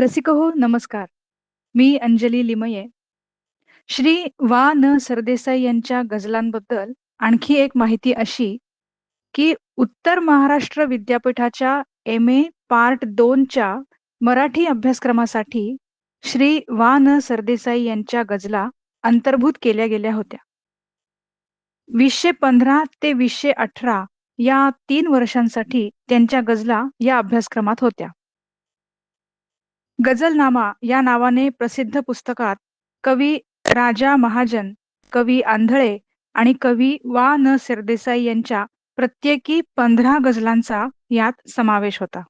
रसिक हो नमस्कार. मी अंजली लिमये. श्री वा. न. सरदेसाई यांच्या गझलांबद्दल आणखी एक माहिती अशी, की उत्तर महाराष्ट्र विद्यापीठाच्या एम ए पार्ट दोनच्या मराठी अभ्यासक्रमासाठी श्री वा. न. सरदेसाई यांच्या गझला अंतर्भूत केल्या गेल्या होत्या. 2015 ते 2018 या तीन वर्षांसाठी त्यांच्या गझला या अभ्यासक्रमात होत्या. गझलनामा या नावाने प्रसिद्ध पुस्तकात कवी राजा महाजन, कवी आंधळे आणि कवी वा. न. सरदेसाई यांच्या प्रत्येकी पंधरा गझलांचा यात समावेश होता.